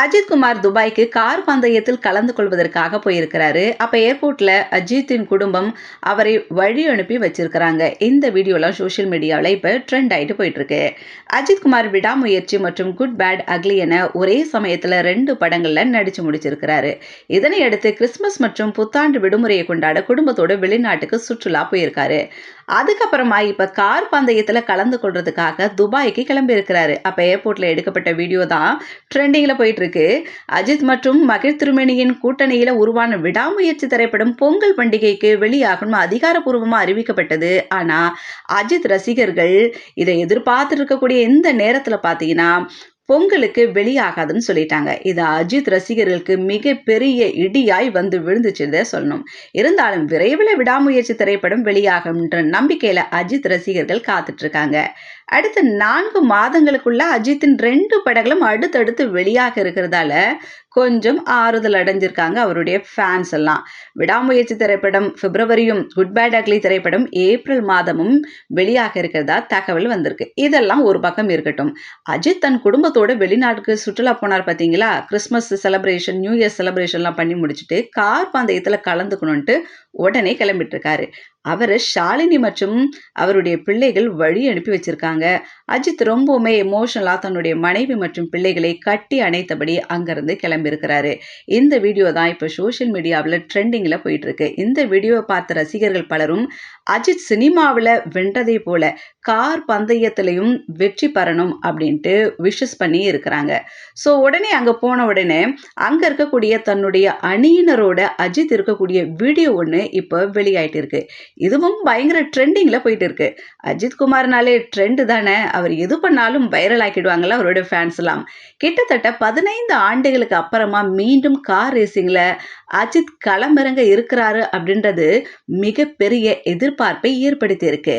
அஜித்குமார் துபாய்க்கு கார் பந்தயத்தில் கலந்து கொள்வதற்காக போயிருக்கிறாரு. அப்ப ஏர்போர்ட்ல அஜித்தின் குடும்பம் அவரை வழி அனுப்பி வச்சிருக்கிறாங்க. இந்த வீடியோலாம் சோஷியல் மீடியாவில் இப்ப ட்ரெண்ட் ஆயிட்டு போயிட்டு இருக்கு விடாமுயற்சி மற்றும் குட் பேட் அக்லி என ஒரே சமயத்துல ரெண்டு படங்கள்ல நடிச்சு முடிச்சிருக்கிறாரு. இதனையடுத்து கிறிஸ்மஸ் கிறிஸ்துமஸ் மற்றும் புத்தாண்டு விடுமுறையை கொண்டாட குடும்பத்தோடு வெளிநாட்டுக்கு சுற்றுலா போயிருக்காரு. அதுக்கப்புறமா இப்போ கார் பந்தயத்தில் கலந்து கொள்றதுக்காக துபாய்க்கு கிளம்பியிருக்கிறாரு. அப்போ ஏர்போர்ட்டில் ஏர்போர்ட்ல எடுக்கப்பட்ட வீடியோ தான் ட்ரெண்டிங்கில் போயிட்டு இருக்கு அஜித் மற்றும் மகிழ் திருமணியின் கூட்டணியில் உருவான விடாமுயற்சி திரைப்படம் பொங்கல் பண்டிகைக்கு வெளியாகணும் அதிகாரப்பூர்வமாக அறிவிக்கப்பட்டது. ஆனால் அஜித் ரசிகர்கள் இதை எதிர்பார்த்துருக்கக்கூடிய இந்த நேரத்தில் பார்த்தீங்கன்னா பொங்கலுக்கு வெளியாகாதுன்னு சொல்லிட்டாங்க. இது அஜித் ரசிகர்களுக்கு மிகப்பெரிய இடியாய் வந்து விழுந்துச்சுதே சொல்லணும். இருந்தாலும் விரைவில் விடாமுயற்சி திரைப்படம் வெளியாகும்ன்ற நம்பிக்கையில அஜித் ரசிகர்கள் காத்துட்ருக்காங்க இருக்காங்க. அடுத்த நான்கு மாதங்களுக்குள்ள அஜித்தின் ரெண்டு படங்களும் அடுத்தடுத்து வெளியாக இருக்கிறதால கொஞ்சம் ஆறுதல் அடைஞ்சிருக்காங்க அவருடைய ஃபேன்ஸ் எல்லாம். விடாமுயற்சி திரைப்படம் பிப்ரவரியும் குட் பேட் அக்லி திரைப்படம் ஏப்ரல் மாதமும் வெளியாக இருக்கிறதா தகவல் வந்திருக்கு. இதெல்லாம் ஒரு பக்கம் இருக்கட்டும். அஜித் தன் குடும்பத்தோட வெளிநாட்டுக்கு சுற்றுலா போனார் பார்த்தீங்களா கிறிஸ்மஸ் செலப்ரேஷன் நியூ இயர் செலப்ரேஷன்லாம் பண்ணி முடிச்சுட்டு கார் பந்தயத்தில் கலந்துக்கணுன்ட்டு உடனே கிளம்பிட்டு இருக்காரு. அவரை ஷாலினி மற்றும் அவருடைய பிள்ளைகள் வழி அனுப்பி வச்சிருக்காங்க. அஜித் ரொம்பவுமே எமோஷனலாக தன்னுடைய மனைவி மற்றும் பிள்ளைகளை கட்டி அணைத்தபடி அங்கேருந்து கிளம்பியிருக்கிறாரு. இந்த வீடியோ தான் இப்போ சோஷியல் மீடியாவில் ட்ரெண்டிங்கில் போயிட்டுருக்கு. இந்த வீடியோவை பார்த்த ரசிகர்கள் பலரும் அஜித் சினிமாவில் வென்றதை போல கார் பந்தயத்திலையும் வெற்றி பெறணும் அப்படின்ட்டு விஷஸ் பண்ணி இருக்கிறாங்க. ஸோ உடனே அங்கே போன உடனே அங்கே இருக்கக்கூடிய தன்னுடைய அணியினரோட அஜித் இருக்கக்கூடிய வீடியோ ஒன்று இப்போ வெளியாயிட்டு இருக்கு இதுவும் பயங்கர ட்ரெண்டிங்கில் போயிட்டு இருக்கு அஜித் குமார்னாலே ட்ரெண்டு தானே. அவர் எது பண்ணாலும் வைரல் ஆக்கிடுவாங்கல்ல அவரோட ஃபேன்ஸ்லாம் கிட்டத்தட்ட பதினைந்து ஆண்டுகளுக்கு அப்புறமா மீண்டும் கார் ரேசிங்கில் அஜித் களமிறங்க இருக்கிறாரு அப்படின்றது மிகப்பெரிய எதிர்பார்ப்பை ஏற்படுத்தி இருக்கு